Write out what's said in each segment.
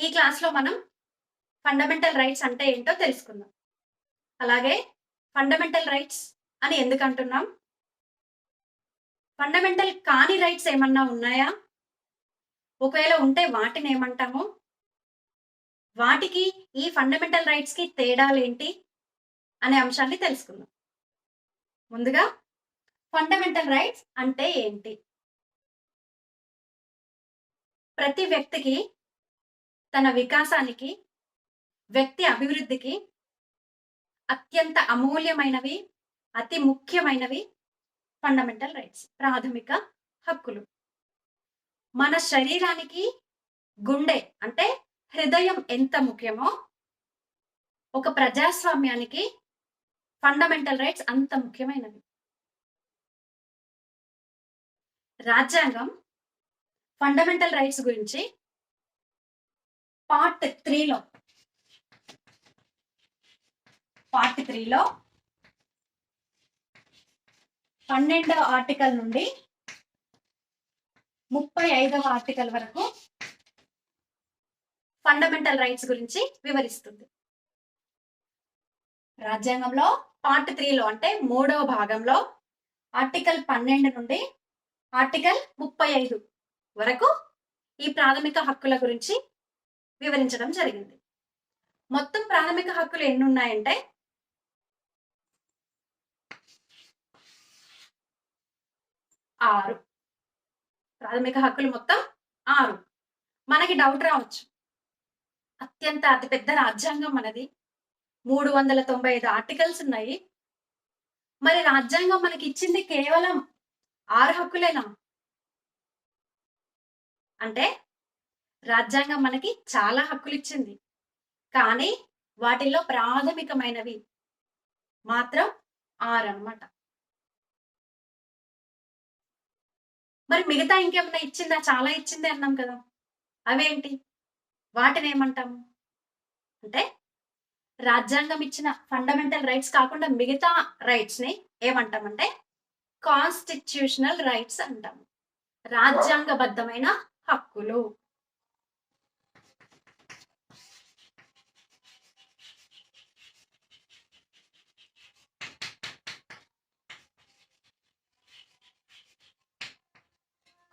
ఈ క్లాస్లో మనం ఫండమెంటల్ రైట్స్ అంటే ఏంటో తెలుసుకుందాం. అలాగే ఫండమెంటల్ రైట్స్ అని ఎందుకు అంటున్నాం? ఫండమెంటల్ కాని రైట్స్ ఏమన్నా ఉన్నాయా? ఒకవేళ ఉంటే వాటిని ఏమంటాము? వాటికి ఈ ఫండమెంటల్ రైట్స్కి తేడాలేంటి అనే అంశాన్ని తెలుసుకుందాం. ముందుగా ఫండమెంటల్ రైట్స్ అంటే ఏంటి? ప్రతి వ్యక్తికి తన వికాసానికి వ్యక్తి అభివృద్ధికి అత్యంత అమూల్యమైనవి అతి ముఖ్యమైనవి ఫండమెంటల్ రైట్స్ ప్రాథమిక హక్కులు. మన శరీరానికి గుండె అంటే హృదయం ఎంత ముఖ్యమో ఒక ప్రజాస్వామ్యానికి ఫండమెంటల్ రైట్స్ అంత ముఖ్యమైనవి. రాజ్యాంగం ఫండమెంటల్ రైట్స్ గురించి పార్ట్ త్రీలో. పార్ట్ త్రీలో పన్నెండవ ఆర్టికల్ నుండి ముప్పై ఐదవ ఆర్టికల్ వరకు ఫండమెంటల్ రైట్స్ గురించి వివరిస్తుంది. రాజ్యాంగంలో పార్ట్ త్రీలో అంటే మూడవ భాగంలో ఆర్టికల్ పన్నెండు నుండి ఆర్టికల్ ముప్పై ఐదు వరకు ఈ ప్రాథమిక హక్కుల గురించి వివరించడం జరిగింది. మొత్తం ప్రాథమిక హక్కులు ఎన్ని ఉన్నాయంటే ఆరు. ప్రాథమిక హక్కులు మొత్తం ఆరు. మనకి డౌట్ రావచ్చు. అత్యంత అతిపెద్ద రాజ్యాంగం మనది. మూడు వందల తొంభై ఐదు ఆర్టికల్స్ ఉన్నాయి. మరి రాజ్యాంగం మనకి ఇచ్చింది కేవలం ఆరు హక్కులేనా? అంటే రాజ్యాంగం మనకి చాలా హక్కులు ఇచ్చింది కానీ వాటిల్లో ప్రాథమికమైనవి మాత్రం ఆరు అన్నమాట మరి మిగతా ఇంకేమన్నా ఇచ్చిందా? చాలా ఇచ్చింది అన్నాం కదా. అవేంటి? వాటిని ఏమంటాము అంటే రాజ్యాంగం ఇచ్చిన ఫండమెంటల్ రైట్స్ కాకుండా మిగతా రైట్స్ని ఏమంటామంటే కాన్స్టిట్యూషనల్ రైట్స్ అంటాము. రాజ్యాంగబద్ధమైన హక్కులు.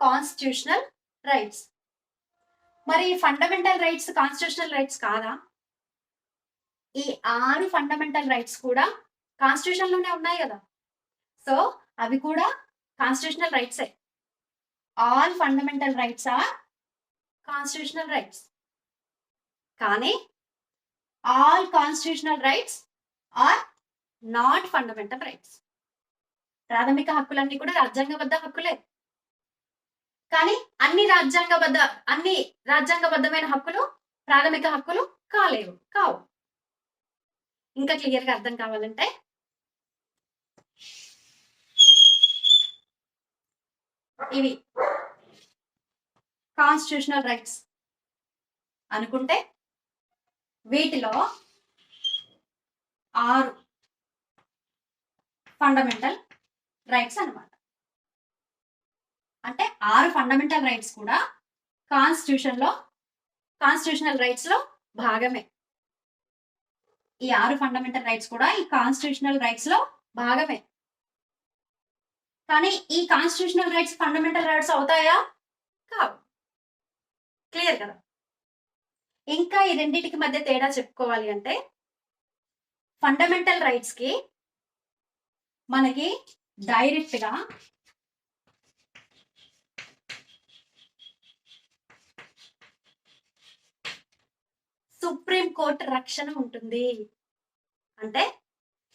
కాన్స్టిట్యూషనల్ రైట్స్ మరి ఫండమెంటల్ రైట్స్ కాన్స్టిట్యూషనల్ రైట్స్ కాదా? ఈ ఆరు ఫండమెంటల్ రైట్స్ కూడా కాన్స్టిట్యూషన్లోనే ఉన్నాయి కదా. సో అవి కూడా constitutional రైట్సే all fundamental rights are constitutional rights కానీ all constitutional rights are not fundamental rights ప్రాథమిక హక్కులన్నీ కూడా రాజ్యాంగబద్ధ హక్కులే. కానీ అన్ని రాజ్యాంగబద్ధ అన్ని రాజ్యాంగబద్ధమైన హక్కులు ప్రాథమిక హక్కులు కాలేవు కావు. ఇంకా క్లియర్గా అర్థం కావాలంటే ఇవి కాన్స్టిట్యూషనల్ రైట్స్ అనుకుంటే వీటిలో ఆరు ఫండమెంటల్ రైట్స్ అన్నమాట. అంటే ఆరు ఫండమెంటల్ రైట్స్ కూడా కాన్స్టిట్యూషన్లో కాన్స్టిట్యూషనల్ రైట్స్లో భాగమే. ఈ ఆరు ఫండమెంటల్ రైట్స్ కూడా ఈ కాన్స్టిట్యూషనల్ రైట్స్లో భాగమే. కానీ ఈ కాన్స్టిట్యూషనల్ రైట్స్ ఫండమెంటల్ రైట్స్ అవుతాయా? కావు. క్లియర్ కదా? ఇంకా ఈ రెండింటికి మధ్య తేడా చెప్పుకోవాలి అంటే ఫండమెంటల్ రైట్స్కి మనకి డైరెక్ట్ సుప్రీం కోర్టు రక్షణ ఉంటుంది. అంటే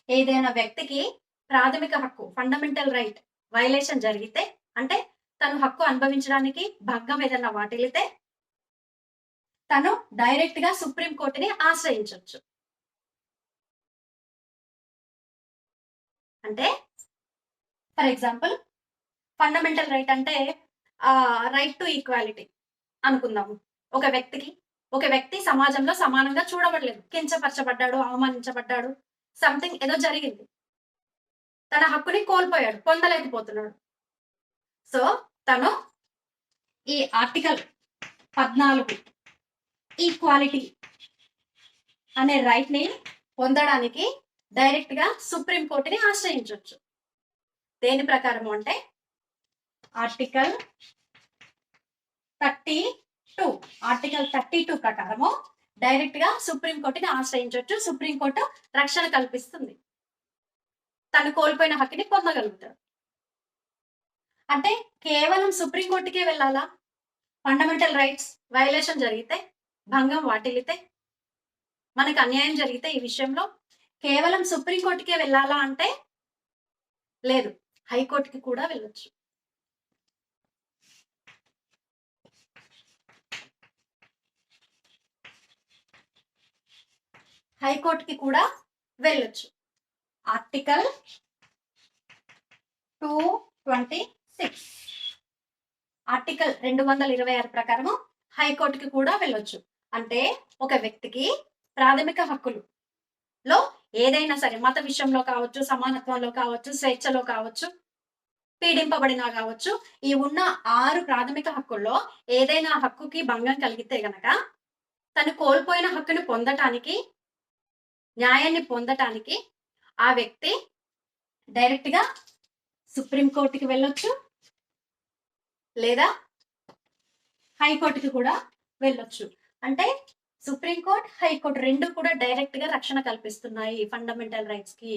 ఏదైనా వ్యక్తికి ప్రాథమిక హక్కు ఫండమెంటల్ రైట్ వైలేషన్ జరిగితే అంటే తను హక్కు అనుభవించడానికి భంగం ఏదైనా వాటిల్లితే తను డైరెక్ట్గా సుప్రీం కోర్టుని ఆశ్రయించవచ్చు అంటే ఫర్ ఎగ్జాంపుల్ ఫండమెంటల్ రైట్ అంటే రైట్ టు ఈక్వాలిటీ అనుకుందాము. ఒక వ్యక్తికి ఒక వ్యక్తి సమాజంలో సమానంగా చూడబడలేదు. కించపరచబడ్డాడు అవమానించబడ్డాడు సంథింగ్ ఏదో జరిగింది. తన హక్కుని కోల్పోయాడు పొందలేకపోతున్నాడు. సో తను ఈ ఆర్టికల్ పద్నాలుగు ఈక్వాలిటీ అనే రైట్ని పొందడానికి డైరెక్ట్గా సుప్రీం కోర్టుని ఆశ్రయించవచ్చు దేని ప్రకారం అంటే article thirty two article thirty two ప్రకారము డైరెక్ట్గా సుప్రీం కోర్టుని ఆశ్రయించవచ్చు సుప్రీంకోర్టు రక్షణ కల్పిస్తుంది. తను కోల్పోయిన హక్కుని పొందగలుగుతాడు. అంటే కేవలం సుప్రీం కోర్టుకే వెళ్ళాలా? ఫండమెంటల్ రైట్స్ వైలేషన్ జరిగితే భంగం వాటిల్లితే మనకు అన్యాయం జరిగితే ఈ విషయంలో కేవలం సుప్రీం కోర్టుకే వెళ్ళాలా అంటే లేదు. హైకోర్టుకి కూడా వెళ్ళొచ్చు. హైకోర్టుకి కూడా వెళ్ళొచ్చు. Article two twenty six article రెండు వందల ఇరవై ఆరు ప్రకారము హైకోర్టుకి కూడా వెళ్ళొచ్చు. అంటే ఒక వ్యక్తికి ప్రాథమిక హక్కులు లో ఏదైనా సరే మత విషయంలో కావచ్చు సమానత్వంలో కావచ్చు స్వేచ్ఛలో కావచ్చు పీడింపబడినా కావచ్చు ఈ ఉన్న ఆరు ప్రాథమిక హక్కుల్లో ఏదైనా హక్కుకి భంగం కలిగితే గనక తను కోల్పోయిన హక్కును పొందటానికి న్యాయాన్ని పొందటానికి ఆ వ్యక్తి డైరెక్ట్గా సుప్రీం కోర్టుకి వెళ్ళొచ్చు లేదా హైకోర్టుకి కూడా వెళ్ళొచ్చు. అంటే సుప్రీం కోర్ట్ హైకోర్టు రెండు కూడా డైరెక్ట్గా రక్షణ కల్పిస్తున్నాయి ఫండమెంటల్ రైట్స్కి.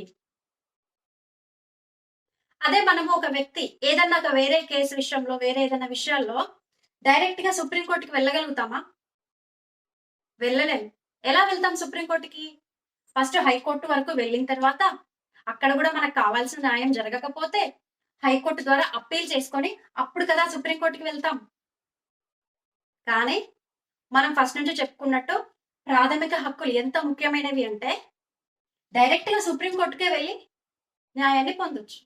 అదే మనము ఒక వ్యక్తి ఏదన్నా ఒక వేరే కేసు విషయంలో వేరే ఏదైనా విషయాల్లో డైరెక్ట్గా సుప్రీం కోర్టుకి వెళ్ళగలుగుతామా? వెళ్ళలేము ఎలా వెళ్తాం సుప్రీం కోర్టుకి? ఫస్ట్ హైకోర్టు వరకు వెళ్ళిన తర్వాత అక్కడ కూడా మనకు కావాల్సిన న్యాయం జరగకపోతే హైకోర్టు ద్వారా అప్పీల్ చేసుకొని అప్పుడు కదా సుప్రీం కోర్టుకి వెళ్తాం. కానీ మనం ఫస్ట్ నుంచి చెప్పుకున్నట్టు ప్రాథమిక హక్కులు ఎంత ముఖ్యమైనవి అంటే డైరెక్ట్గా సుప్రీం కోర్టుకే వెళ్ళి న్యాయాన్ని పొందొచ్చు.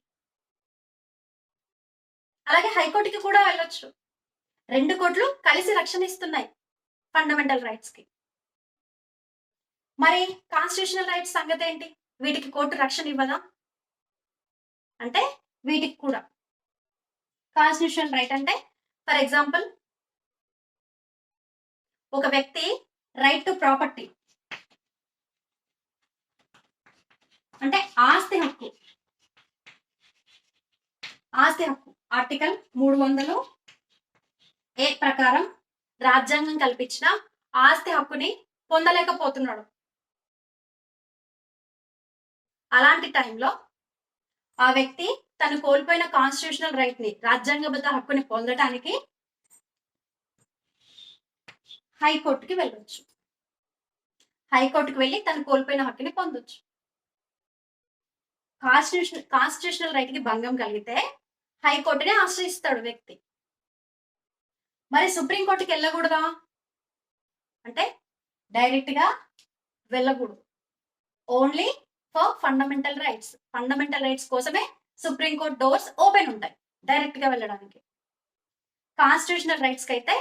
అలాగే హైకోర్టుకి కూడా వెళ్ళొచ్చు. రెండు కోర్టులు కలిసి రక్షణ ఇస్తున్నాయి ఫండమెంటల్ రైట్స్కి మరి కాన్స్టిట్యూషనల్ రైట్స్ సంగతి ఏంటి వీటికి కోర్టు రక్షణ ఇవ్వదా? అంటే వీటికి కూడా. కాన్స్టిట్యూషనల్ రైట్ అంటే ఫర్ ఎగ్జాంపుల్ ఒక వ్యక్తి రైట్ టు ప్రాపర్టీ అంటే ఆస్తి హక్కు. ఆస్తి హక్కు. ఆర్టికల్ మూడు వందలు ఏ ప్రకారం రాజ్యాంగం కల్పించిన ఆస్తి హక్కుని పొందలేకపోతున్నాడు. అలాంటి టైంలో ఆ వ్యక్తి తను కోల్పోయిన కాన్స్టిట్యూషనల్ రైట్ని రాజ్యాంగబద్ధ హక్కుని పొందటానికి హైకోర్టుకి వెళ్ళొచ్చు. హైకోర్టుకి వెళ్ళి తను కోల్పోయిన హక్కుని పొందొచ్చు. కాన్స్టిట్యూషన్ కాన్స్టిట్యూషనల్ రైట్కి భంగం కలిగితే హైకోర్టుని ఆశ్రయిస్తాడు వ్యక్తి. మరి సుప్రీంకోర్టుకి వెళ్ళకూడదా? అంటే డైరెక్ట్గా వెళ్ళకూడదు. Only for fundamental rights fundamental rights కోసమే సుప్రీంకోర్టు డోర్స్ ఓపెన్ ఉంటాయి. డైరెక్ట్గా వెళ్ళడానికి. కాన్స్టిట్యూషనల్ రైట్స్కి అయితే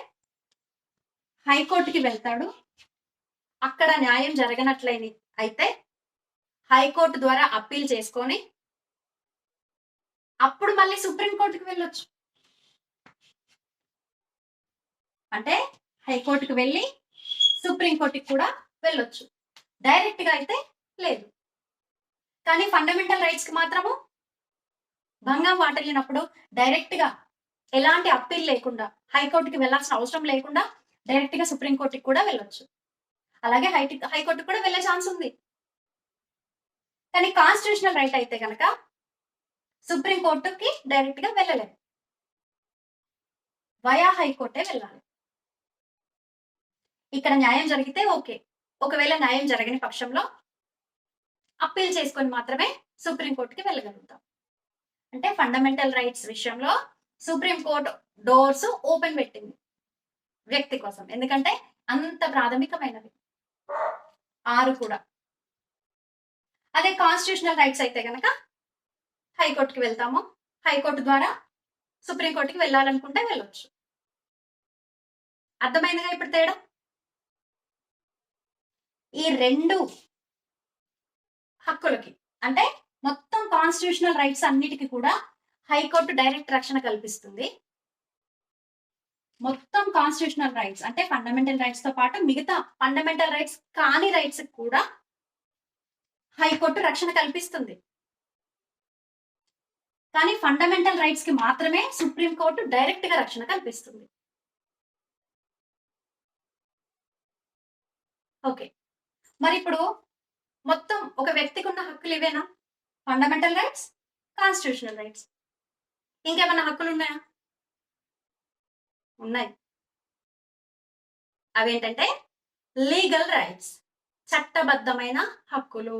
హైకోర్టుకి వెళ్తాడు. అక్కడ న్యాయం జరగనట్లేని అయితే హైకోర్టు ద్వారా అప్పీల్ చేసుకొని అప్పుడు మళ్ళీ సుప్రీంకోర్టుకి వెళ్ళొచ్చు. అంటే హైకోర్టుకి వెళ్ళి సుప్రీంకోర్టుకి కూడా వెళ్ళొచ్చు. డైరెక్ట్గా అయితే లేదు. కానీ ఫండమెంటల్ రైట్స్కి మాత్రము భంగం వాటల్లినప్పుడు డైరెక్ట్గా ఎలాంటి అప్పీల్ లేకుండా హైకోర్టుకి వెళ్ళాల్సిన అవసరం లేకుండా డైరెక్ట్గా సుప్రీంకోర్టుకి కూడా వెళ్ళొచ్చు. అలాగే హై హైకోర్టుకి కూడా వెళ్ళే ఛాన్స్ ఉంది. కానీ కాన్స్టిట్యూషనల్ రైట్ అయితే కనుక సుప్రీంకోర్టుకి డైరెక్ట్గా వెళ్ళలేదు వయా హైకోర్టే వెళ్ళాలి. ఇక్కడ న్యాయం జరిగితే ఓకే ఒకవేళ న్యాయం జరగని పక్షంలో అప్పీల్ చేసుకొని మాత్రమే సుప్రీంకోర్టుకి వెళ్ళగలుగుతాం. అంటే ఫండమెంటల్ రైట్స్ విషయంలో సుప్రీంకోర్టు డోర్స్ ఓపెన్ పెట్టింది వ్యక్తి కోసం. ఎందుకంటే అంత ప్రాథమికమైనవి. ఆరు కూడా. అదే కాన్స్టిట్యూషనల్ రైట్స్ అయితే కనుక హైకోర్టుకి వెళ్తాము. హైకోర్టు ద్వారా సుప్రీంకోర్టుకి వెళ్ళాలనుకుంటే వెళ్ళొచ్చు. అర్థమైందిగా ఇప్పుడు తేడా? ఈ రెండు హక్కులకి. అంటే మొత్తం కాన్స్టిట్యూషనల్ రైట్స్ అన్నిటికీ కూడా హైకోర్టు డైరెక్ట్ రక్షణ కల్పిస్తుంది. మొత్తం కాన్స్టిట్యూషనల్ రైట్స్ అంటే ఫండమెంటల్ రైట్స్తో పాటు మిగతా ఫండమెంటల్ రైట్స్ కాని రైట్స్ కూడా హైకోర్టు రక్షణ కల్పిస్తుంది. కానీ ఫండమెంటల్ రైట్స్కి మాత్రమే సుప్రీంకోర్టు డైరెక్ట్గా రక్షణ కల్పిస్తుంది. ఓకే మరి ఇప్పుడు మొత్తం ఒక వ్యక్తికి ఉన్న హక్కులు ఇవేనా? ఫండమెంటల్ రైట్స్ కాన్స్టిట్యూషనల్ రైట్స్ ఇంకేమైనా హక్కులు ఉన్నాయా? ఉన్నాయి. అవేంటంటే లీగల్ రైట్స్ చట్టబద్ధమైన హక్కులు.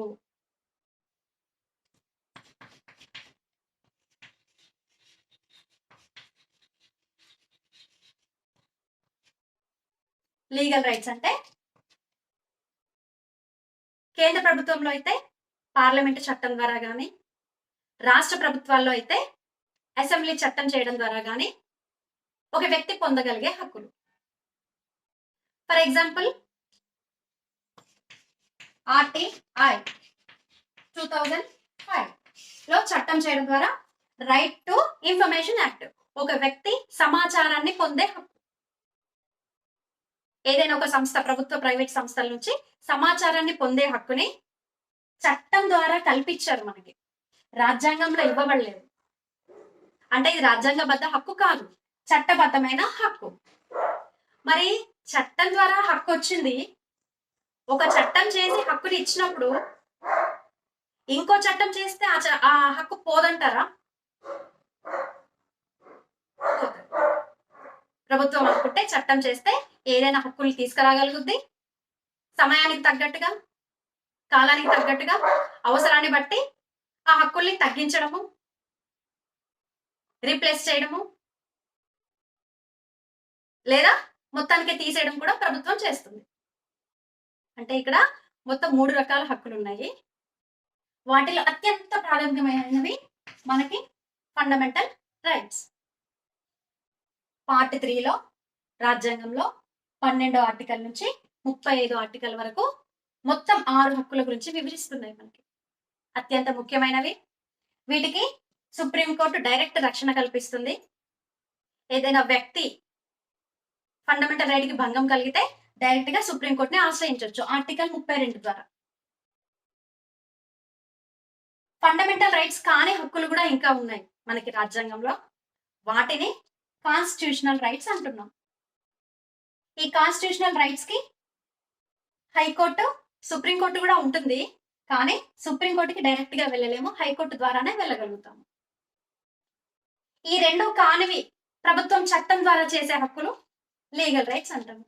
లీగల్ రైట్స్ అంటే కేంద్ర ప్రభుత్వంలో అయితే పార్లమెంటు చట్టం ద్వారా కానీ రాష్ట్ర ప్రభుత్వాల్లో అయితే అసెంబ్లీ చట్టం చేయడం ద్వారా కానీ ఒక వ్యక్తి పొందగలిగే హక్కులు. For example RTI two thousand ఫైవ్లో చట్టం చేయడం ద్వారా రైట్ టు ఇన్ఫర్మేషన్ యాక్ట్ ఒక వ్యక్తి సమాచారాన్ని పొందే హక్కు. ఏదైనా ఒక సంస్థ ప్రభుత్వ ప్రైవేట్ సంస్థల నుంచి సమాచారాన్ని పొందే హక్కుని చట్టం ద్వారా కల్పించారు మనకి. రాజ్యాంగంలో ఇవ్వబడలేదు. అంటే ఇది రాజ్యాంగబద్ధ హక్కు కాదు. చట్టబద్ధమైన హక్కు. మరి చట్టం ద్వారా హక్కు వచ్చింది. ఒక చట్టం చేసి హక్కుని ఇచ్చినప్పుడు ఇంకో చట్టం చేస్తే ఆ హక్కు పోదంటారా? పోదు. ప్రభుత్వం అనుకుంటే చట్టం చేస్తే ఏదైనా హక్కులు తీసుకురాగలుగుద్ది. సమయానికి తగ్గట్టుగా కాలానికి తగ్గట్టుగా అవసరాన్ని బట్టి ఆ హక్కుల్ని తగ్గించడము రీప్లేస్ చేయడము లేదా మొత్తానికి తీసేయడం కూడా ప్రభుత్వం చేస్తుంది. అంటే ఇక్కడ మొత్తం మూడు రకాల హక్కులు ఉన్నాయి. వాటిలో అత్యంత ప్రాథమికమైనవి మనకి ఫండమెంటల్ రైట్స్ పార్ట్ త్రీలో రాజ్యాంగంలో పన్నెండో ఆర్టికల్ నుంచి ముప్పై ఐదో ఆర్టికల్ వరకు మొత్తం ఆరు హక్కుల గురించి వివరిస్తున్నాయి మనకి. అత్యంత ముఖ్యమైనవి. వీటికి సుప్రీంకోర్టు డైరెక్ట్ రక్షణ కల్పిస్తుంది. ఏదైనా వ్యక్తి ఫండమెంటల్ రైట్కి భంగం కలిగితే డైరెక్ట్గా సుప్రీంకోర్టుని ఆశ్రయించవచ్చు ఆర్టికల్ ముప్పై రెండు ద్వారా. ఫండమెంటల్ రైట్స్ కాని హక్కులు కూడా ఇంకా ఉన్నాయి మనకి రాజ్యాంగంలో. వాటిని కాన్స్టిట్యూషనల్ రైట్స్ అంటున్నాం. ఈ కాన్స్టిట్యూషనల్ రైట్స్కి హైకోర్టు సుప్రీంకోర్టు కూడా ఉంటుంది. కానీ సుప్రీంకోర్టుకి డైరెక్ట్గా వెళ్ళలేము. హైకోర్టు ద్వారానే వెళ్ళగలుగుతాము. ఈ రెండు కానివి ప్రభుత్వం చట్టం ద్వారా చేసే హక్కులు లీగల్ రైట్స్ అంటాము.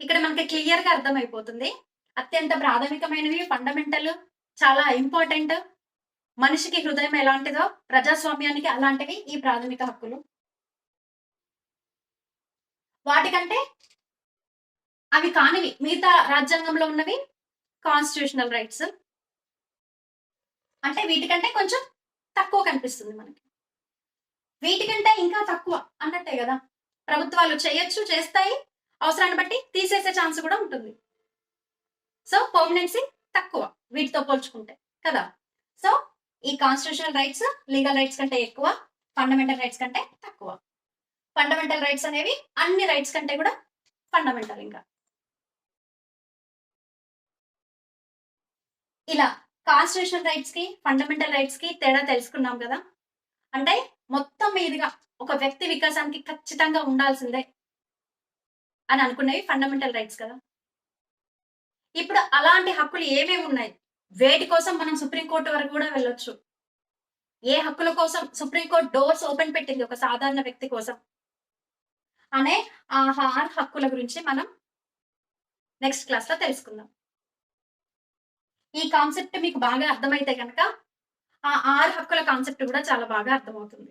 ఇక్కడ మనకి క్లియర్గా అర్థమైపోతుంది. అత్యంత ప్రాథమికమైనవి ఫండమెంటల్ చాలా ఇంపార్టెంట్ మనిషికి హృదయం ఎలాంటిదో ప్రజాస్వామ్యానికి అలాంటివి ఈ ప్రాథమిక హక్కులు. వాటికంటే అవి కానివి మిగతా రాజ్యాంగంలో ఉన్నవి కాన్స్టిట్యూషనల్ రైట్స్ అంటే వీటికంటే కొంచెం తక్కువ కనిపిస్తుంది మనకి. వీటికంటే ఇంకా తక్కువ అన్నట్టే కదా. ప్రభుత్వాలు చేయొచ్చు చేస్తాయి. అవసరాన్ని బట్టి తీసేసే ఛాన్స్ కూడా ఉంటుంది. సో పర్మనెన్సీ తక్కువ వీటితో పోల్చుకుంటే కదా. సో ఈ కాన్స్టిట్యూషనల్ రైట్స్ లీగల్ రైట్స్ కంటే ఎక్కువ ఫండమెంటల్ రైట్స్ కంటే తక్కువ. ఫండమెంటల్ రైట్స్ అనేవి అన్ని రైట్స్ కంటే కూడా ఫండమెంటల్ ఇంకా. ఇలా కాన్స్టిట్యూషనల్ రైట్స్కి ఫండమెంటల్ రైట్స్కి తేడా తెలుసుకున్నాం కదా. అంటే మొత్తం మీదుగా ఒక వ్యక్తి వికాసానికి ఖచ్చితంగా ఉండాల్సిందే అని అనుకునేవి ఫండమెంటల్ రైట్స్ కదా. ఇప్పుడు అలాంటి హక్కులు ఏమేమి ఉన్నాయి? వేటి కోసం మనం సుప్రీంకోర్టు వరకు కూడా వెళ్ళొచ్చు. ఏ హక్కుల కోసం సుప్రీంకోర్టు డోర్స్ ఓపెన్ పెట్టింది ఒక సాధారణ వ్యక్తి కోసం? అనే ఆహార హక్కుల గురించి మనం నెక్స్ట్ క్లాస్లో తెలుసుకుందాం. ఈ కాన్సెప్ట్ మీకు బాగా అర్థమైతే కనుక ఆ ఆరు హక్కుల కాన్సెప్ట్ కూడా చాలా బాగా అర్థమవుతుంది.